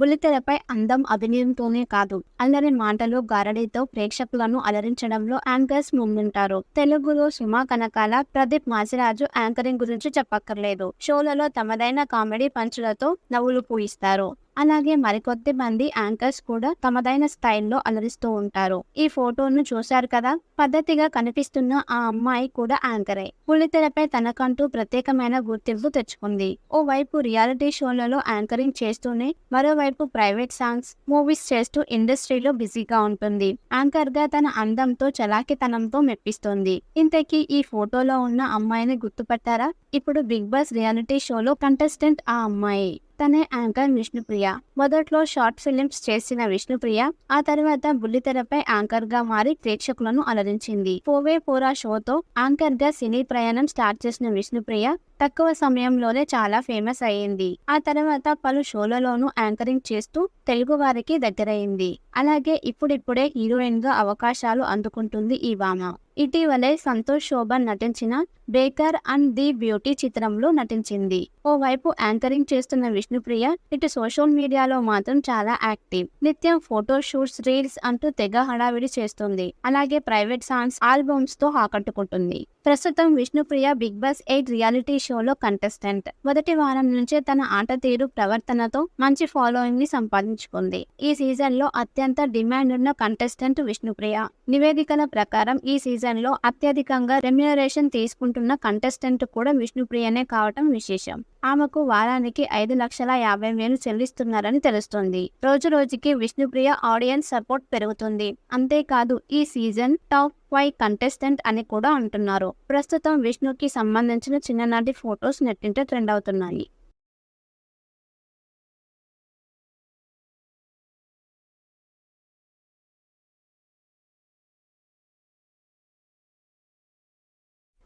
బుల్లితెరపై అందం అభినయంతోనే కాదు. అందరి మాటలు గారడీతో ప్రేక్షకులను అలరించడంలో యాంకర్స్ ముందుంటారు. తెలుగులో సుమా కనకాల ప్రదీప్ మాసిరాజు యాంకరింగ్ గురించి చెప్పక్కర్లేదు. షోలలో తమదైన కామెడీ పంచులతో నవ్వులు పూయిస్తారు. అలాగే మరికొద్ది మంది యాంకర్స్ కూడా తమదైన స్టైల్లో అలరిస్తూ ఉంటారు. ఈ ఫోటోను చూశారు కదా? పద్ధతిగా కనిపిస్తున్న ఆ అమ్మాయి కూడా యాంకరే. పులితెరపై తనకంటూ ప్రత్యేకమైన గుర్తింపు తెచ్చుకుంది. ఓ వైపు రియాలిటీ షోలలో యాంకరింగ్ చేస్తూనే మరోవైపు ప్రైవేట్ సాంగ్స్ మూవీస్ చేస్తూ ఇండస్ట్రీలో బిజీగా ఉంటుంది. యాంకర్గా తన అందంతో చలాకితనంతో మెప్పిస్తుంది. ఇంతకీ ఈ ఫోటోలో ఉన్న అమ్మాయిని గుర్తుపట్టారా? ఇప్పుడు బిగ్ బాస్ రియాలిటీ షోలో కంటెస్టెంట్ ఆ అమ్మాయి. తనే యాంకర్ విష్ణుప్రియ. మొదట్లో షార్ట్ ఫిలిమ్స్ చేసిన విష్ణుప్రియ ఆ తర్వాత బుల్లితెరపై యాంకర్గా మారి ప్రేక్షకులను అలరించింది. పోవే పోరా షోతో యాంకర్గా సినీ ప్రయాణం స్టార్ట్ చేసిన విష్ణుప్రియ తక్కువ సమయంలోనే చాలా ఫేమస్ అయ్యింది. ఆ తర్వాత పలు షోలలోనూ యాంకరింగ్ చేస్తూ తెలుగు వారికి దగ్గరైంది అలాగే ఇప్పుడిప్పుడే హీరోయిన్గా అవకాశాలు అందుకుంటుంది ఈ భామ ఇటీవలే సంతోష్ శోభన్ నటించిన బేకర్ అండ్ ది బ్యూటీ చిత్రంలో నటించింది. ఓవైపు యాంకరింగ్ చేస్తున్న విష్ణుప్రియ ఇటు సోషల్ మీడియాలో మాత్రం చాలా యాక్టివ్. నిత్యం ఫోటో షూట్స్ రీల్స్ అంటూ తెగ హడావిడి చేస్తుంది. అలాగే ప్రైవేట్ సాంగ్స్ ఆల్బమ్స్తో ఆకట్టుకుంటుంది. ప్రస్తుతం Vishnupriya Bigg Boss eight reality షోలో కంటెస్టెంట్. మొదటి వారం నుంచే తన ఆట తీరు ప్రవర్తనతో మంచి ఫాలోయింగ్ని సంపాదించుకుంది. ఈ సీజన్లో అత్యంత డిమాండ్ ఉన్న కంటెస్టెంట్ విష్ణుప్రియ. నివేదికల ప్రకారం ఈ సీజన్ లో అత్యధికంగా రెమ్యునరేషన్ తీసుకుంటున్న కంటెస్టెంట్ కూడా విష్ణుప్రియనే కావటం విశేషం. ఆమెకు వారానికి ఐదు లక్షల యాభై వేలు చెల్లిస్తున్నారని తెలుస్తుంది. రోజు రోజుకి విష్ణుప్రియ ఆడియన్స్ సపోర్ట్ పెరుగుతుంది. అంతేకాదు ఈ సీజన్ టాప్ ఫైవ్ కంటెస్టెంట్ అని కూడా అంటున్నారు. ప్రస్తుతం విష్ణుకి సంబంధించిన చిన్ననాటి ఫొటోస్ నెట్టింట ట్రెండ్ అవుతున్నాయి.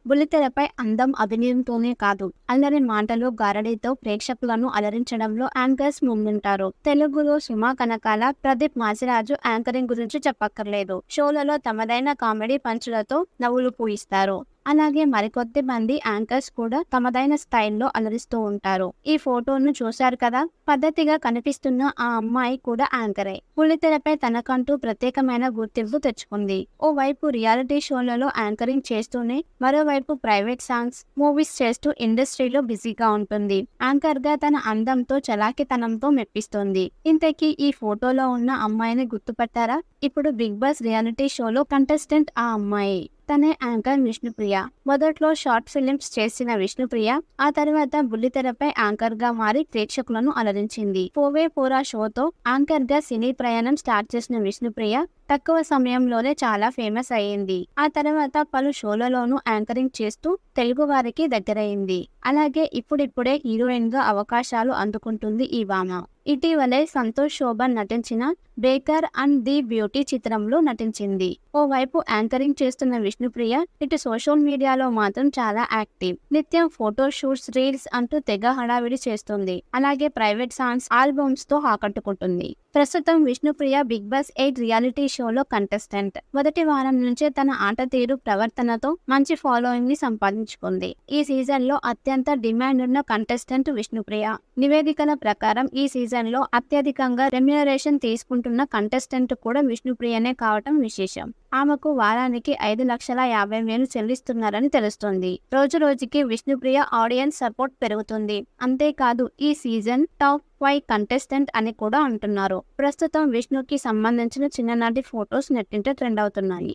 బుల్లితెరపై అందం అభినయంతోనే కాదు. అల్లరి మాటలు గారడీతో ప్రేక్షకులను అలరించడంలో యాంకర్స్ ముందుంటారు. తెలుగులో సుమా కనకాల ప్రదీప్ మాసిరాజు యాంకరింగ్ గురించి చెప్పక్కర్లేదు. షోలలో తమదైన కామెడీ పంచులతో నవ్వులు పూయిస్తారు. అలాగే మరికొద్ది మంది యాంకర్స్ కూడా తమదైన స్టైల్లో అలరిస్తూ ఉంటారు. ఈ ఫోటోను చూశారు కదా? పద్ధతిగా కనిపిస్తున్న ఆ అమ్మాయి కూడా యాంకరే. పులితెరపై తనకంటూ ప్రత్యేకమైన గుర్తింపు తెచ్చుకుంది. ఓ వైపు రియాలిటీ షోలలో యాంకరింగ్ చేస్తూనే మరోవైపు ప్రైవేట్ సాంగ్స్ మూవీస్ చేస్తూ ఇండస్ట్రీలో బిజీగా ఉంటుంది. యాంకర్గా తన అందంతో చలాకితనంతో మెప్పిస్తుంది. ఇంతకీ ఈ ఫోటోలో ఉన్న అమ్మాయిని గుర్తుపట్టారా? ఇప్పుడు బిగ్ బాస్ రియాలిటీ షోలో కంటెస్టెంట్ ఆ అమ్మాయి. తనే యాంకర్ విష్ణుప్రియ. మొదట్లో షార్ట్ ఫిలిమ్స్ చేసిన విష్ణుప్రియ ఆ తర్వాత బుల్లితెరపై యాంకర్గా మారి ప్రేక్షకులను అలరించింది. పోవే పోరా షోతో యాంకర్గా సినీ ప్రయాణం స్టార్ట్ చేసిన విష్ణుప్రియ తక్కువ సమయంలోనే చాలా ఫేమస్ అయ్యింది. ఆ తర్వాత పలు షోలలోనూ యాంకరింగ్ చేస్తూ తెలుగు వారికి దగ్గరైంది అలాగే ఇప్పుడిప్పుడే హీరోయిన్గా అవకాశాలు అందుకుంటుంది ఈ భామ ఇటీవలే సంతోష్ శోభన్ నటించిన బేకర్ అండ్ ది బ్యూటీ చిత్రంలో నటించింది. ఓవైపు యాంకరింగ్ చేస్తున్న విష్ణుప్రియ ఇటు సోషల్ మీడియాలో మాత్రం చాలా యాక్టివ్. నిత్యం ఫోటో షూట్స్ రీల్స్ అంటూ తెగ హడావిడి చేస్తుంది. అలాగే ప్రైవేట్ సాంగ్స్ ఆల్బమ్స్తో ఆకట్టుకుంటుంది. ప్రస్తుతం Vishnupriya Bigg Boss eight reality షోలో కంటెస్టెంట్. మొదటి వారం నుంచే తన ఆట తీరు ప్రవర్తనతో మంచి ఫాలోయింగ్ని సంపాదించుకుంది. ఈ సీజన్లో అత్యంత డిమాండ్ ఉన్న కంటెస్టెంట్ విష్ణుప్రియ. నివేదికల ప్రకారం ఈ సీజన్ లో అత్యధికంగా రెమ్యునరేషన్ తీసుకుంటున్న కంటెస్టెంట్ కూడా విష్ణుప్రియనే కావటం విశేషం. ఆమెకు వారానికి ఐదు లక్షల యాభై వేలు చెల్లిస్తున్నారని తెలుస్తుంది. రోజు రోజుకి విష్ణుప్రియ ఆడియన్స్ సపోర్ట్ పెరుగుతుంది. అంతేకాదు ఈ సీజన్ టాప్ ఫైవ్ కంటెస్టెంట్ అని కూడా అంటున్నారు. ప్రస్తుతం విష్ణుకి సంబంధించిన చిన్ననాటి ఫొటోస్ నెట్టింట ట్రెండ్ అవుతున్నాయి.